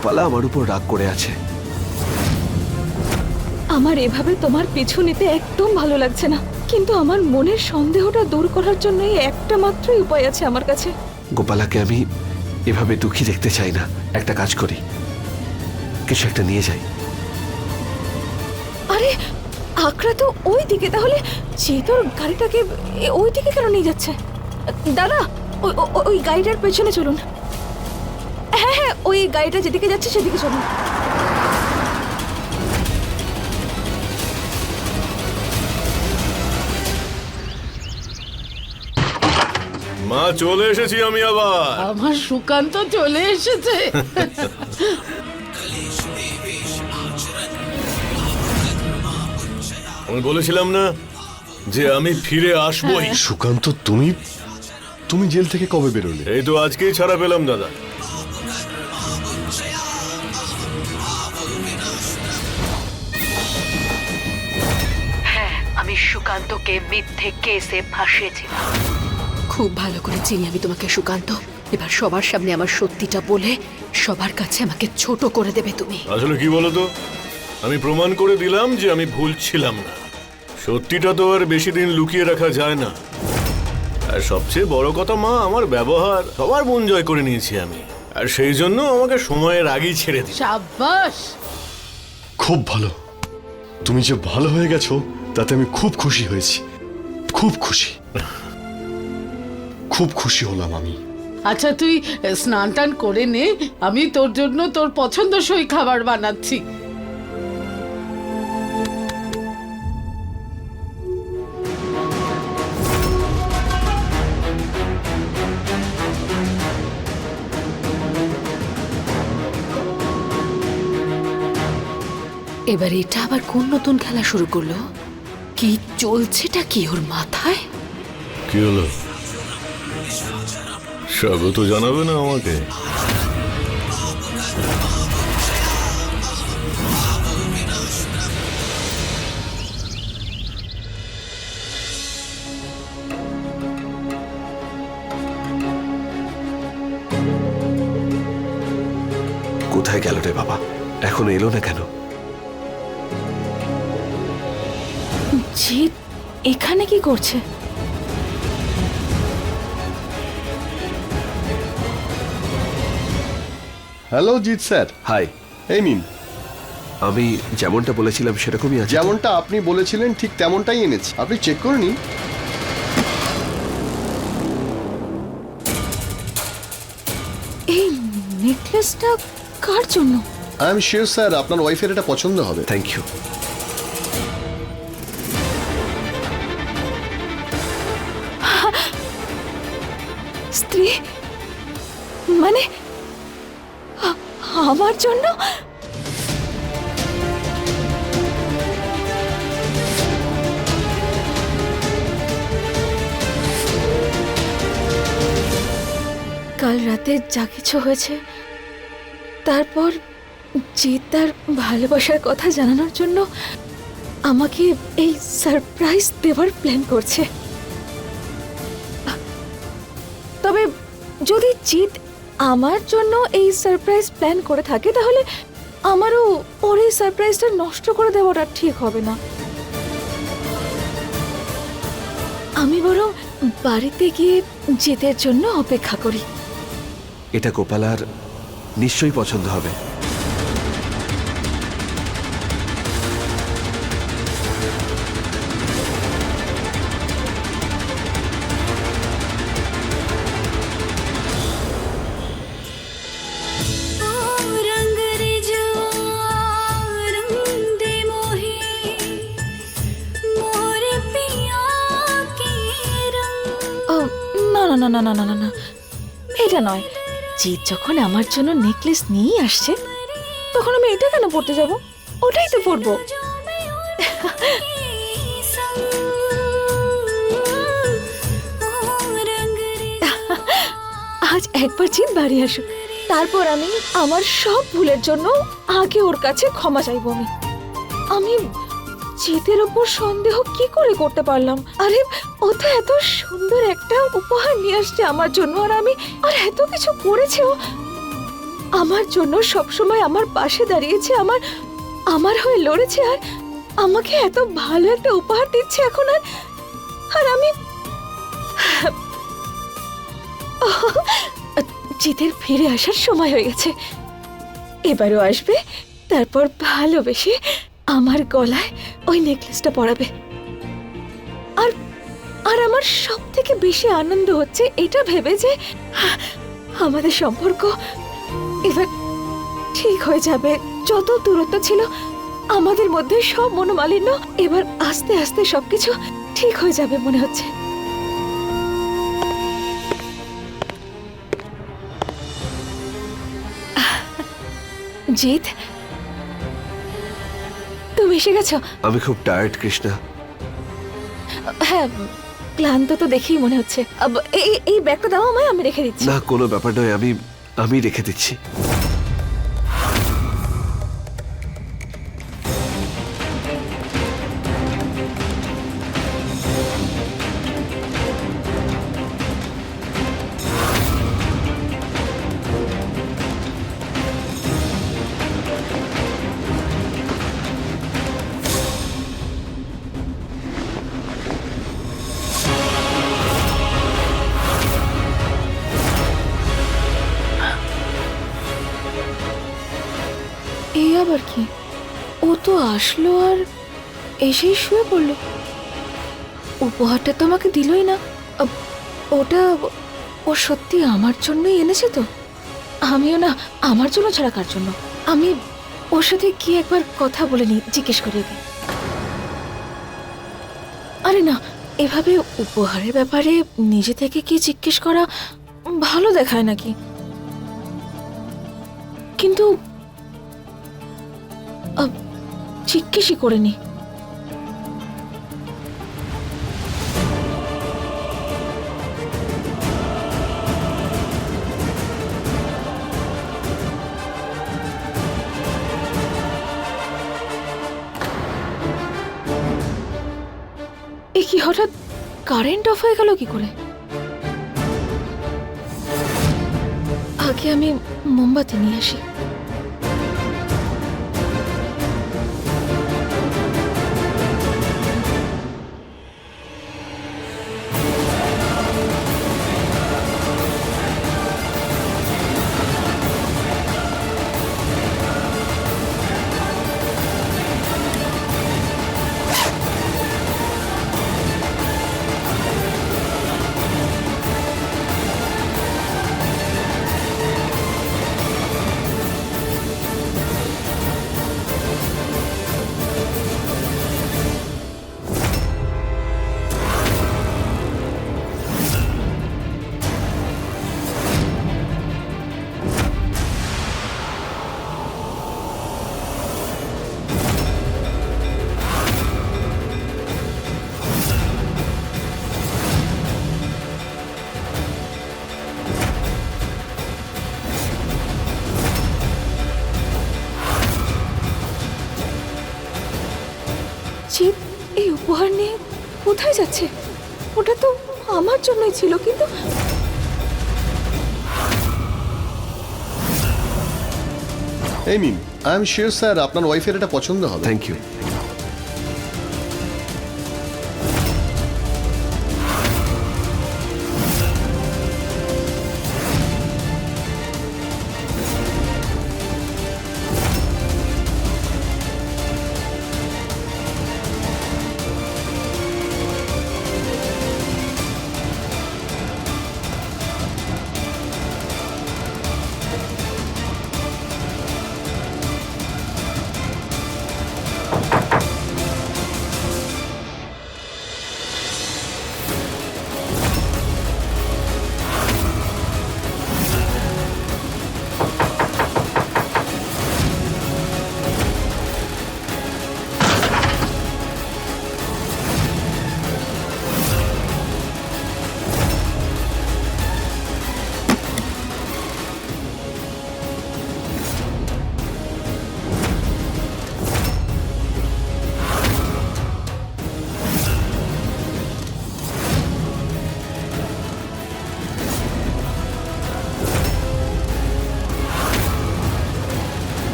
গোপালা আমার উপর রাগ করে আছে। আমার এভাবে তোমার পিছু নিতে একদম ভালো লাগছে না। কিন্তু আমার মনের সন্দেহটা দূর করার জন্য একটা মাত্রই উপায় আছে আমার কাছে। গোপালাকে আমি এভাবে দুঃখী দেখতে চাই না। একটা কাজ করি। কিছু একটা নিয়ে যাই। আরে আকরা তো ওই দিকে তাহলে। যে তোর গাড়িটাকে ওই দিকে কেন নিয়ে যাচ্ছে? দাদা ওই গাড়িটার পেছনে চলুন। হ্যাঁ হ্যাঁ ওই গাড়িটা যেদিকে যাচ্ছে সেদিকে চলুন মা চলে এসেছি আমি আবার। আমার সুকান্ত চলে এসেছে। আমি বলেছিলাম না যে আমি ফিরে আসবই। সুকান্ত তুমি তুমি জেল থেকে কবে বেরোলে? এই তো আজকেই ছাড়া পেলাম দাদা। সুকান্তকে মিথ্যে কেসে ফাঁসিয়েছিলাম খুব ভালো করে চিনি আমি তোমাকে সুকান্ত। এবার সবার সামনে আমার সত্যিটা বলে সবার কাছে আমাকে ছোট করে দেবে তুমি। আসলে কি বলো তো আমি প্রমাণ করে দিলাম যে আমি ভুল ছিলাম না। সত্যিটা তো আর বেশি দিন লুকিয়ে রাখা যায় না। আর সবচেয়ে বড় কথা মা আমার ব্যবহার সবার মন জয় করে নিয়েছি আমি। আর সেই জন্য আমাকে সময়ের আগেই ছেড়ে দিই সাব্বাস! খুব ভালো। তুমি যে ভালো হয়ে গেছো তাতে আমি খুব খুশি হয়েছি। খুব খুশি। খুব খুশি হলাম আমি। আচ্ছা তুই স্নান টান করে নে। আমি তোর জন্য তোর পছন্দসই খাবার বানাচ্ছি। এবার এটা আবার কোন নতুন খেলা শুরু করল? কি চলছেটা কি ওর মাথায়? কি হলো? স্বাগত জানাবে না আমাকে। কোথায় গেল রে বাবা? এখন এলো না কেন? জিৎ এখানে কি করছে? Hello Jeet sir. হাই এই নিন আমি যেমনটা বলেছিলাম সেরকমই আছে যেমনটা আপনি বলেছিলেন ঠিক তেমনটাই এনেছি। আপনি চেক করে নিন। এই নেকলেসটা কার জন্য? আই এম শিওর স্যার আপনার ওয়াইফের এটা পছন্দ হবে। থ্যাংক ইউ রাতে যা কিছু হয়েছে, তারপর জিৎ তার ভালোবাসার কথা জানানোর জন্য আমাকে এই সারপ্রাইজ দেওয়ার প্ল্যান করছে। তবে যদি জিৎ আমার জন্য এই সারপ্রাইজ প্ল্যান করে থাকে, তাহলে আমারও ওর এই সারপ্রাইজটা নষ্ট করে দেওয়াটা ঠিক হবে না। আমি বরং বাড়িতে গিয়ে জিতের জন্য অপেক্ষা করি। এটা গোপালার নিশ্চয়ই পছন্দ হবে। না না না না না না এটা নয়। জিৎ যখন আমার জন্য নেকলেস নিয়েই আসছে, তখন আমি এটা কেন পড়তে যাব? ওটাই তো পরবো। আজ একবার জিৎ বাড়ি আসুক। তারপর আমি আমার সব ভুলের জন্য আগে ওর কাছে ক্ষমা চাইব আমি। আমি জিতের ওপর সন্দেহ কি করে করতে পারলাম? আরে, ও তো এত সুন্দর একটা উপহার নিয়ে আসছে আমার জন্য, আর আমি, আর এত কিছু করেছে ও। আমার জন্য সবসময় আমার পাশে দাঁড়িয়েছে, আমার আমার হয়ে লড়েছে, আর আমাকে এত ভালো একটা উপহার দিচ্ছে এখন, আর আর আমি, জিতের ফিরে আসার সময় হয়ে গেছে। এবারও আসবে, তারপর ভালোবেসে আমার গলায় ওই নেকলেসটা পরাবে। আর আর আমার সব থেকে বেশি আনন্দ হচ্ছে এটা ভেবে যে, আমাদের সম্পর্ক এবার ঠিক হয়ে যাবে। যত দূরত্ব ছিল, আমাদের মধ্যে সব মনোমালিন্য এবার আস্তে আস্তে সবকিছু ঠিক হয়ে যাবে মনে হচ্ছে। জিৎ তুমি এসে গেছো? আমি খুব টায়ার্ড কৃষ্ণা। হ্যাঁ ক্লান্ত তো দেখেই মনে হচ্ছে। আব, এই এই ব্যাগটা দাও আমায় আমি রেখে দিচ্ছি। না কোনো ব্যাপার নয় আমি আমি রেখে দিচ্ছি। আসলো আর এসেই শুয়ে পড়ল। উপহারটা তো আমাকে দিলই না। ওটা ও সত্যি আমার জন্যই এনেছে তো? আমিও না, আমার জন্য ছাড়া কার জন্য? আমি ওর সাথে কি একবার কথা বলে নি জিজ্ঞেস করি ওকে। আরে না, এভাবে উপহারের ব্যাপারে নিজে থেকে কি জিজ্ঞেস করা ভালো দেখায় নাকি? কিন্তু জিজ্ঞেসই করিনি। কি হঠাৎ কারেন্ট অফ হয়ে গেল কি করে? আগে আমি মোমবাতি নিয়ে আসি। এই meme I am sure sir আপনার ওয়াইফের এটা পছন্দ হবে। থ্যাংক ইউ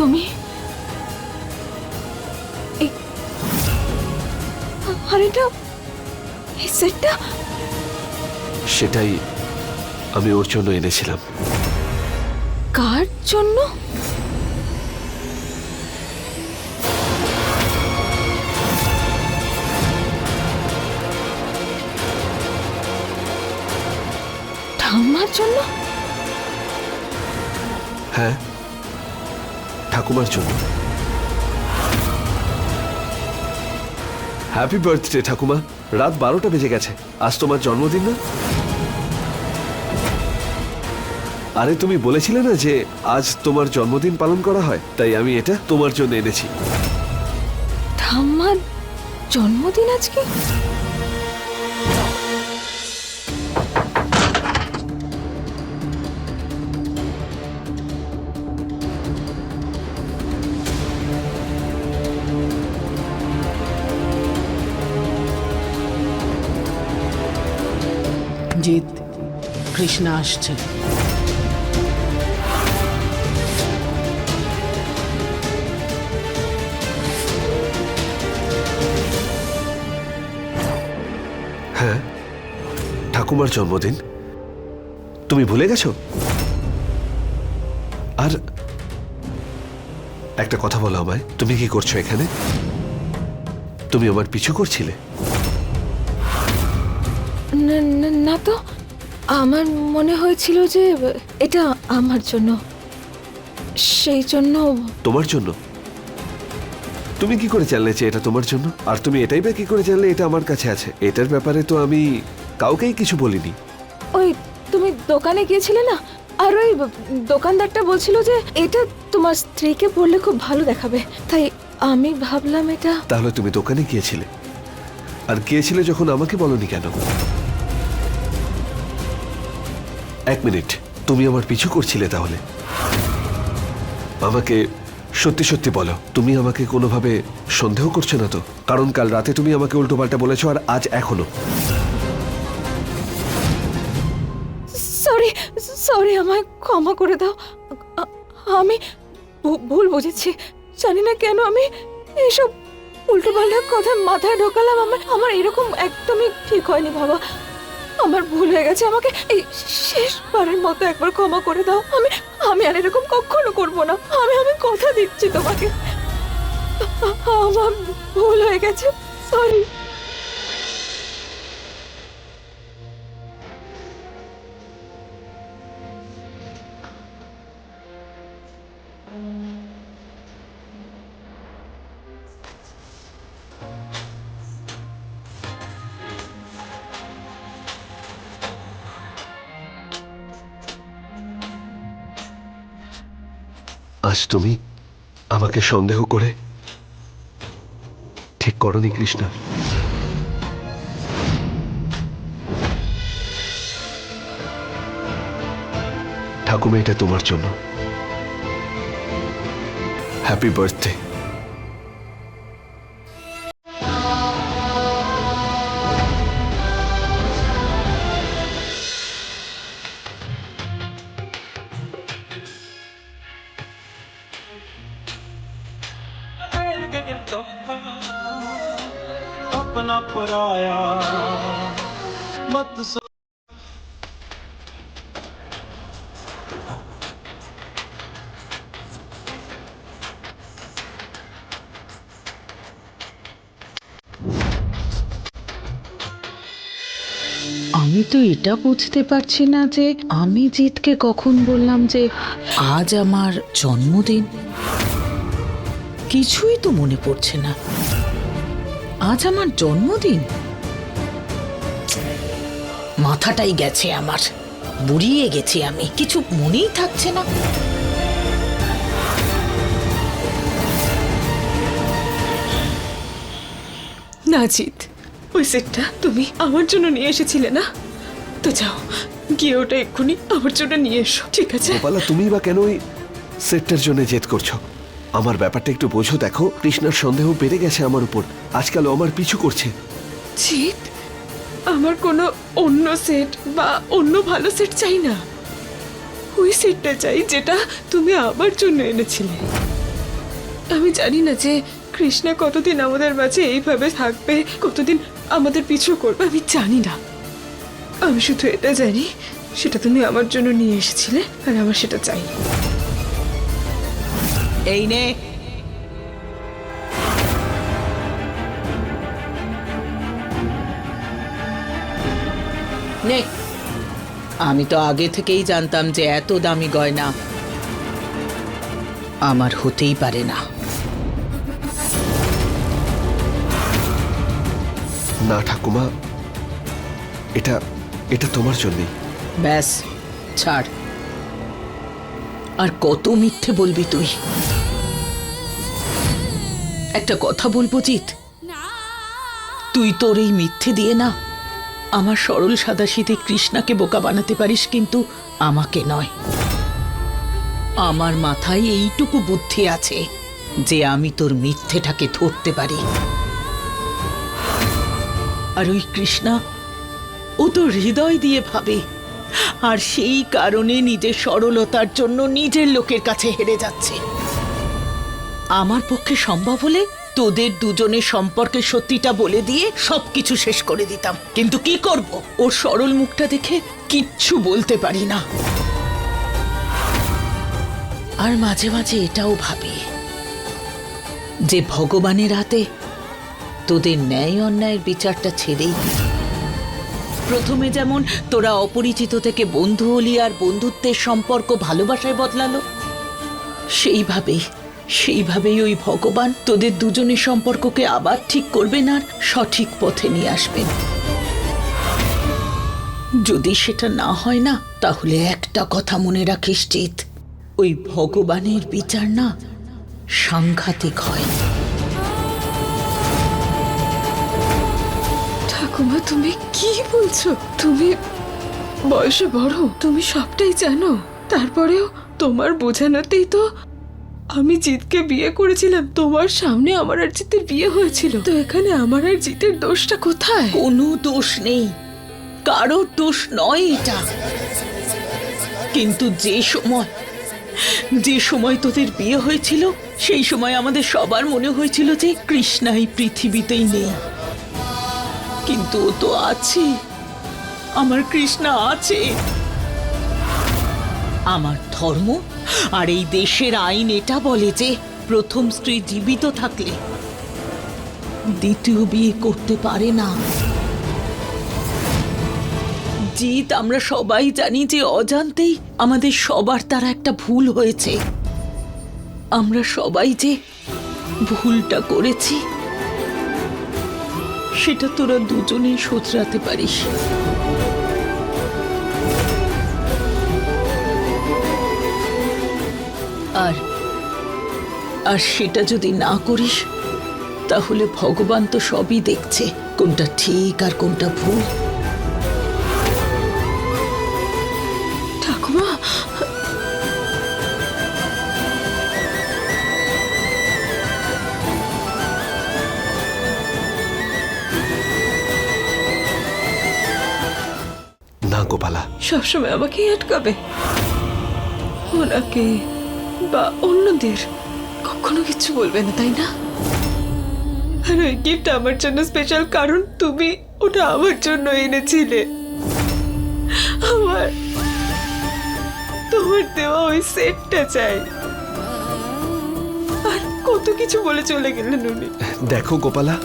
তুমি? সেটাই আমি ওর জন্য এনেছিলাম। কার জন্য? ঠাম্মার জন্য? হ্যাঁ? ঠাকুমার জন্য। হ্যাপি বার্থডে ঠাকুমা। রাত বারোটা বেজে গেছে। আজ তোমার জন্মদিন না? আরে, তুমি বলেছিলে না যে আজ তোমার জন্মদিন পালন করা হয়? তাই আমি এটা তোমার জন্য এনেছি। জন্মদিন আজকে? কৃষ্ণা আসছে। হ্যাঁ ঠাকুমার জন্মদিন। তুমি ভুলে গেছো? আর একটা কথা বলো আমায় তুমি কি করছ এখানে? তুমি আমার পিছু করছিলে? না না- না তো। আমার মনে হয়েছিল যে এটা আমার জন্য। সেই জন্য। তোমার জন্য? তুমি কি করে জানলে যে এটা তোমার জন্য? আর তুমি এটাই বা কি করে জানলে এটা আমার কাছে আছে? এটার ব্যাপারে তো আমি কাউকেই কিছু বলিনি। ওই তুমি দোকানে গিয়েছিলে না? আর ওই দোকানদারটা বলছিল যে এটা তোমার স্ত্রীকে পরলে খুব ভালো দেখাবে। তাই আমি ভাবলাম এটা তাহলে তুমি দোকানে গিয়েছিলে। আর গিয়েছিলে যখন আমাকে বলনি কেন? এক মিনিট। তুমি আমার পিছু করছিলে তাহলে। আমাকে সত্যি সত্যি বলো, তুমি আমাকে কোনোভাবে সন্দেহ করছ না তো? কারণ কাল রাতে তুমি আমাকে উল্টোপাল্টা বলেছ আর আজ এখনও। সরি সরি, আমায় ক্ষমা করে দাও। আমি ভুল বুঝেছি। জানি না কেন আমি এইসব উল্টো পাল্টা কথা মাথায় ঢোকালাম। আমার আমার এরকম একদমই ঠিক হয়নি, বাবা। আমার ভুল হয়ে গেছে, আমাকে এই শেষবারের মতো একবার ক্ষমা করে দাও। আমি আমি আর এরকম কখনো করব না। আমি আমি কথা দিচ্ছি তোমাকে। আমার ভুল হয়ে গেছে। সরি তুমি আমাকে সন্দেহ করে ঠিক করনি কৃষ্ণা। ঠাকুমা এটা তোমার জন্য। হ্যাপি বার্থডে আমি তো এটা বুঝতে পারছি না যে আমি জিতকে কখন বললাম যে আজ আমার জন্মদিন। কিছুই তো মনে পড়ছে না। আজ আমার জন্মদিন। মাথাটাই গেছে আমার। বুড়িয়ে গেছি আমি। কিছু মনেই থাকছে না। না ওই সেটটা তুমি আমার জন্য নিয়ে এসেছিলে না? তো যাও গিয়ে ওটা এক্ষুনি আমার জন্য নিয়ে এসো ঠিক আছে? গোপালা তুমি বা কেন ওই সেটটার জন্য জেদ করছ? আমার ব্যাপারটা একটু বোঝো দেখো। কৃষ্ণার সন্দেহ বেড়ে গেছে আমার উপর। আজকাল ও আমার পিছু করছে। জিৎ আমার কোনো অন্য সেট বা অন্য ভালো সেট চাই না। ওই সেটটা চাই যেটা তুমি আমার জন্য এনেছিলে। আমি জানি না যে কৃষ্ণা কতদিন আমাদের মাঝে এইভাবে থাকবে কতদিন আমাদের পিছু করবে, আমি জানি না। আমি শুধু এটা জানি, সেটা তুমি আমার জন্য নিয়ে এসেছিলে, আর আমার সেটা চাই এই নে। আমি তো আগে থেকেই জানতাম যে এত দামি গয়না আমার হতেই পারে না। না ঠাকুমা, এটা এটা তোমার জন্যই। ব্যাস, ছাড়। আর কত মিথ্যে বলবি তুই? একটা কথা বলব, জিৎ। তুই তোর এই মিথ্যে দিয়ে না, আমার সরল সাদাশীতে কৃষ্ণাকে বোকা বানাতে পারিস কিন্তু আমাকে নয়। আমার মাথায় এইটুকু বুদ্ধি আছে যে আমি তোর মিথ্যেটাকে ধরতে পারি। আর ওই কৃষ্ণা, ও তো হৃদয় দিয়ে ভাবে। আর সেই কারণে নিজের সরলতার জন্য নিজের লোকের কাছে হেরে যাচ্ছে। আমার পক্ষে সম্ভব হলে তোদের দুজনের সম্পর্কে সত্যিটা বলে দিয়ে সবকিছু শেষ করে দিতাম। কিন্তু কি করব? ওর সরল মুখটা দেখে কিচ্ছু বলতে পারি না। আর মাঝে মাঝে এটাও ভাবি যে ভগবানের হাতে তোদের ন্যায় অন্যায়ের বিচারটা ছেড়েই প্রথমে যেমন তোরা অপরিচিত থেকে বন্ধু হলি আর বন্ধুত্বের সম্পর্ক ভালোবাসায় বদলালো, সেইভাবেই সেইভাবেই ওই ভগবান তোদের দুজনের সম্পর্ককে আবার ঠিক করবেন আর সঠিক পথে নিয়ে আসবেন। যদি সেটা না হয় না, তাহলে একটা কথা মনে রাখিস চিত ওই ভগবানের বিচার না সাংঘাতিক হয়। ঠাকুমা, তুমি কি বলছো? তুমি বয়সে বড়, তুমি সবটাই জানো। তারপরেও তোমার বোঝানোতেই তো আমি জিতকে বিয়ে করেছিলাম, তোমার সামনে আমার আর জিতের বিয়ে হয়েছিল। তো এখানে আমার আর জিতের দোষটা কোথায়? কোনো দোষ নেই। কারোর দোষ নয় এটা। কিন্তু যে সময় যে সময় তোদের বিয়ে হয়েছিল, সেই সময় আমাদের সবার মনে হয়েছিল যে কৃষ্ণা এই পৃথিবীতেই নেই। কিন্তু ও তো আছে। আমার কৃষ্ণা আছে। আমার ধর্ম আর এই দেশের আইন এটা বলে যে প্রথম স্ত্রী জীবিত থাকলে দ্বিতীয় বিয়ে করতে পারে না। জিত আমরা সবাই জানি যে অজান্তেই আমাদের সবার তারা একটা ভুল হয়েছে। আমরা সবাই যে ভুলটা করেছি সেটা তোরা দুজনেই শোধরাতে পারিস। আর আর সেটা যদি না করিস, তাহলে ভগবান তো সবই দেখছে কোনটা ঠিক আর কোনটা ভুল। সবসময় আমাকেই আটকাবে। ওনাকে বা অন্যদের কখনো কিছু বলবে না, তাই না? আর ওই গিফট আমার জন্য স্পেশাল কারণ তুমি ওটা আমার জন্য এনেছিলে। আমার তোমার দেওয়া ওই সেটটা চাই। আর কত কিছু বলে চলে গেলেন উনি। দেখো গোপালা,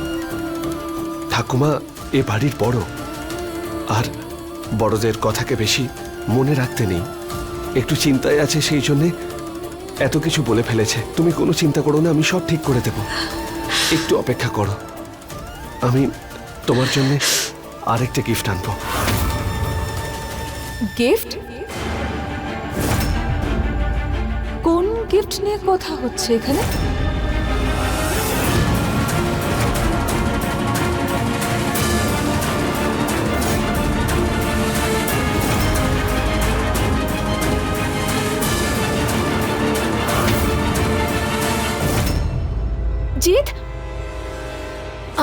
ঠাকুমা এ বাড়ির বড়। আর বড়দের কথাকে বেশি মনে রাখতে নেই। একটু চিন্তায় আছে সেই জন্যে এত কিছু বলে ফেলেছে। তুমি কোনো চিন্তা করো না, আমি সব ঠিক করে দেব। একটু অপেক্ষা করো। আমি তোমার জন্য আরেকটা গিফট আনব। গিফট কোন গিফট নিয়ে কথা হচ্ছে এখানে?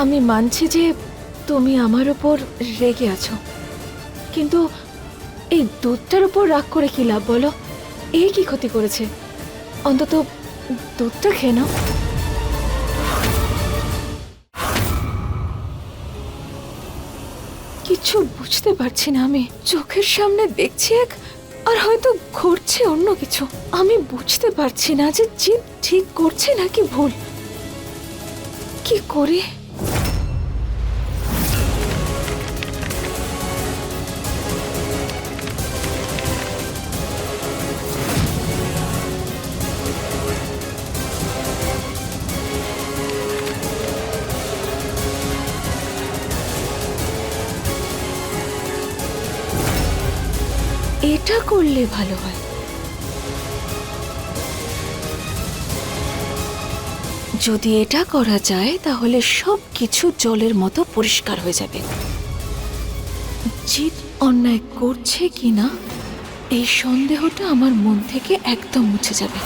আমি মানছি যে তুমি আমার ওপর রেগে আছো। কিন্তু এই দুধটার উপর রাগ করে কি লাভ বলো? এই কি ক্ষতি করেছে? অন্তত দুধটা খেয়ে নাও। কিচ্ছু বুঝতে পারছি না আমি। চোখের সামনে দেখছি এক, আর হয়তো ঘটছে অন্য কিছু। আমি বুঝতে পারছি না যে জিৎ ঠিক করছে নাকি ভুল। কি করি এটা করলে ভালো হয়। যদি এটা করা যায়, তাহলে সব কিছু জলের মতো পরিষ্কার হয়ে যাবে। জিত অন্যায় করছে কি না এই সন্দেহটা আমার মন থেকে একদম মুছে যাবে।